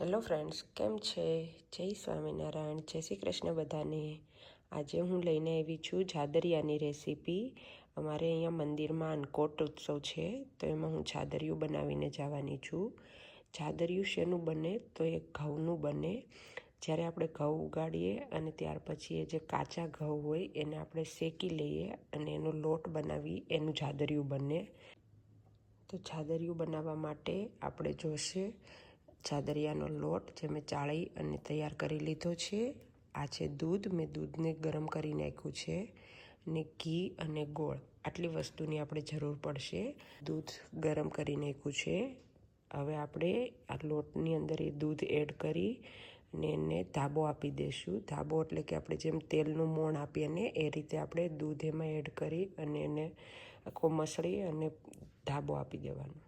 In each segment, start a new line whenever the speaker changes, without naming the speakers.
Hello friends, કેમ છે? જય સ્વામિનારાયણ, જય શ્રી કૃષ્ણ બધાને. આજે હું લઈને આવી છું જાદરિયાની રેસીપી. અમારે અહીંયા મંદિરમાં અન્નકોટ ઉત્સવ છે, તો એમાં હું જાદરિયું બનાવીને જવાની છું. જાદરિયું શેનું બને? તો એ ઘઉંનું બને. જ્યારે આપણે ઘઉં ઉગાડીએ અને ત્યાર પછી એ જે કાચા ઘઉં હોય, એને આપણે શેકી લઈએ અને એનો લોટ બનાવી એનું જાદરિયું બને. તો જાદરિયું બનાવવા માટે આપણે જોશે ચાદરિયાનો લોટ જે મેં ચાળી અને તૈયાર કરી લીધો છે. આ છે દૂધ. મેં દૂધને ગરમ કરી નાખ્યું છે અને ઘી અને ગોળ. આટલી વસ્તુની આપણે જરૂર પડશે. દૂધ ગરમ કરી નાખ્યું છે. હવે આપણે આ લોટની અંદર એ દૂધ એડ કરી અને એને ધાબો આપી દઈશું ધાબો એટલે કે આપણે જેમ તેલનું મોણ આપીએ ને એ રીતે આપણે દૂધ એમાં એડ કરી અને એને આખો મસળી અને ધાબો આપી દેવાનો.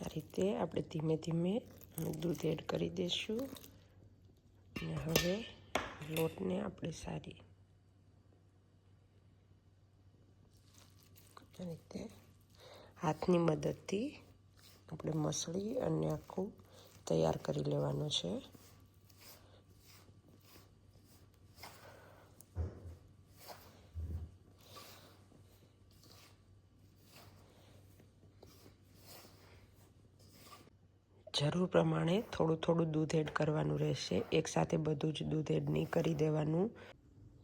આ રીતે આપણે ધીમે ધીમે દૂધ એડ કરી દઈશું. અને હવે લોટને આપણે સારી આ રીતે હાથની મદદથી આપણે મસળી અને આખું તૈયાર કરી લેવાનું છે. જરૂર પ્રમાણે થોડું થોડું દૂધ એડ કરવાનું રહેશે. એકસાથે બધું જ દૂધ એડ નહીં કરી દેવાનું.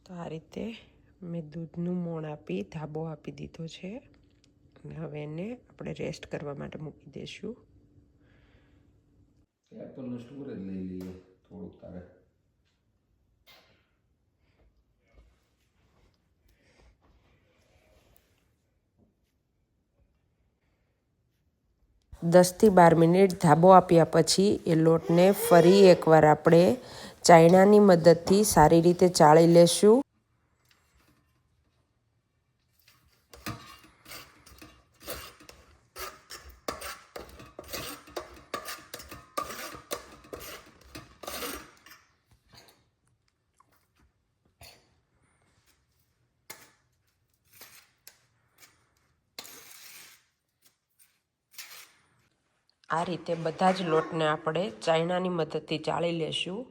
તો આ રીતે મેં દૂધનું મોણ આપી, ધાબો આપી દીધો છે. અને હવે એને આપણે રેસ્ટ કરવા માટે મૂકી દઈશું.
સ્ટોરેજ લઈ લઈએ થોડુંક તારે.
દસથી બાર મિનિટ ધાબો આપ્યા પછી એ લોટને ફરી એકવાર આપણે ચાયણાની મદદથી સારી રીતે ચાળી લેશું. આ રીતે બધા જ લોટને આપણે ચાયણાની મદદથી ચાળી લેશું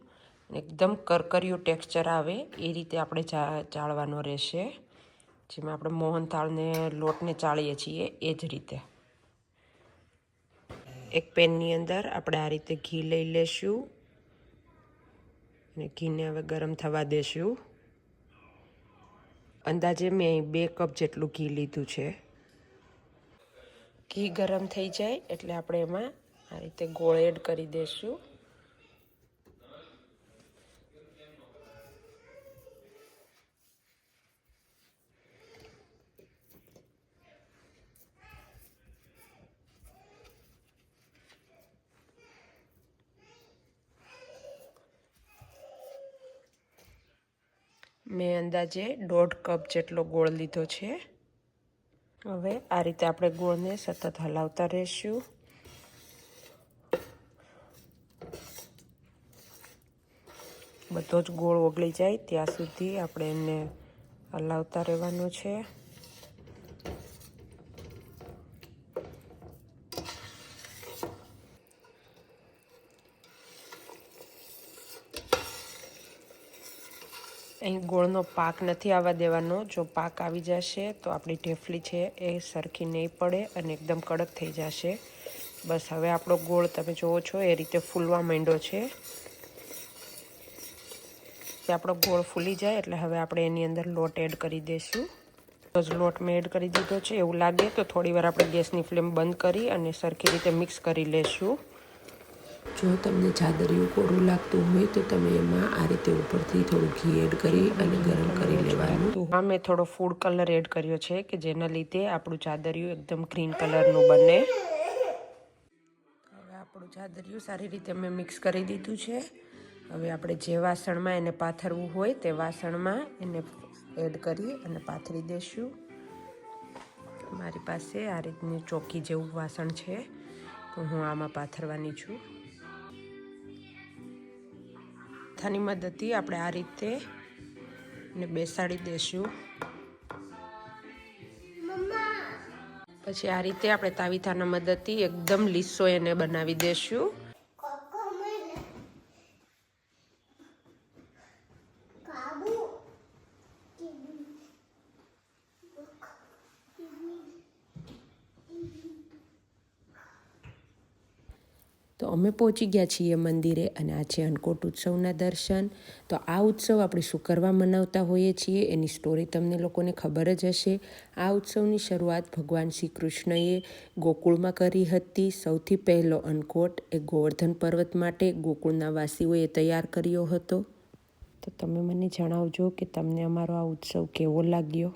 એકદમ કરકરિયું ટેક્સચર આવે એ રીતે આપણે ચાળવાનો રહેશે. જેમાં આપણે મોહનથાળને, લોટને ચાળીએ છીએ એ જ રીતે. એક પેનની અંદર આપણે આ રીતે ઘી લઈ લેશું અને ઘીને હવે ગરમ થવા દેશું. અંદાજે મેં બે કપ જેટલું ઘી લીધું છે. ઘી ગરમ થઈ જાય એટલે આપણે એમાં આ રીતે ગોળ એડ કરી દઈશું મેં અંદાજે દોઢ કપ જેટલો ગોળ લીધો છે. હવે આ રીતે આપણે ગોળને સતત હલાવતા રહીશું. બધો જ ગોળ ઓગળી જાય ત્યાં સુધી આપણે એને હલાવતા રહેવાનું છે. અહીં ગોળનો પાક નથી આવવા દેવાનો. જો પાક આવી જશે તો આપણી ઢેફલી છે એ સરખી નહીં પડે અને એકદમ કડક થઈ જશે. બસ હવે આપણો ગોળ તમે જુઓ છો એ રીતે ફૂલવા માંડ્યો છે. આપણો ગોળ ફૂલી જાય એટલે હવે આપણે એની અંદર લોટ એડ કરી દઈશું. તો જ લોટ મેં એડ કરી દીધો છે. એવું લાગે તો થોડીવાર આપણે ગેસની ફ્લેમ બંધ કરી અને સરખી રીતે મિક્સ કરી લેશું. જો તમને જાદરિયું કોરું લાગતું હોય તો તમે એમાં આ રીતે ઉપરથી થોડું ઘી એડ કરી અને ગરમ કરી લેવાનું. હા, મેં થોડો ફૂડ કલર એડ કર્યો છે કે જેના લીધે આપણું ચાદરિયું એકદમ ગ્રીન કલરનું બને. હવે આપણું ચાદરિયું સારી રીતે મેં મિક્સ કરી દીધું છે. હવે આપણે જે વાસણમાં એને પાથરવું હોય તે વાસણમાં એને એડ કરી અને પાથરી દઈશું. મારી પાસે આ રીતની ચોકી જેવું વાસણ છે, તો હું આમાં પાથરવાની છું. હાથાની મદદથી આપણે આ રીતે ને બેસાડી દઈશું પછી આ રીતે આપણે તાવીથાના મદદથી એકદમ લીસો એને બનાવી દેશું. તો અમે પહોંચી ગયા છીએ મંદિરે અને આ છે અન્નકોટ ઉત્સવના દર્શન. તો આ ઉત્સવ આપણે શું કરવા મનાવતા હોઈએ છીએ એની સ્ટોરી તમને લોકોને ખબર જ હશે. આ ઉત્સવની શરૂઆત ભગવાન શ્રી કૃષ્ણએ ગોકુળમાં કરી હતી. સૌથી પહેલો અન્નકોટ એ ગોવર્ધન પર્વત માટે ગોકુળના વાસીઓએ તૈયાર કર્યો હતો. તો તમે મને જણાવજો કે તમને અમારો આ ઉત્સવ કેવો લાગ્યો?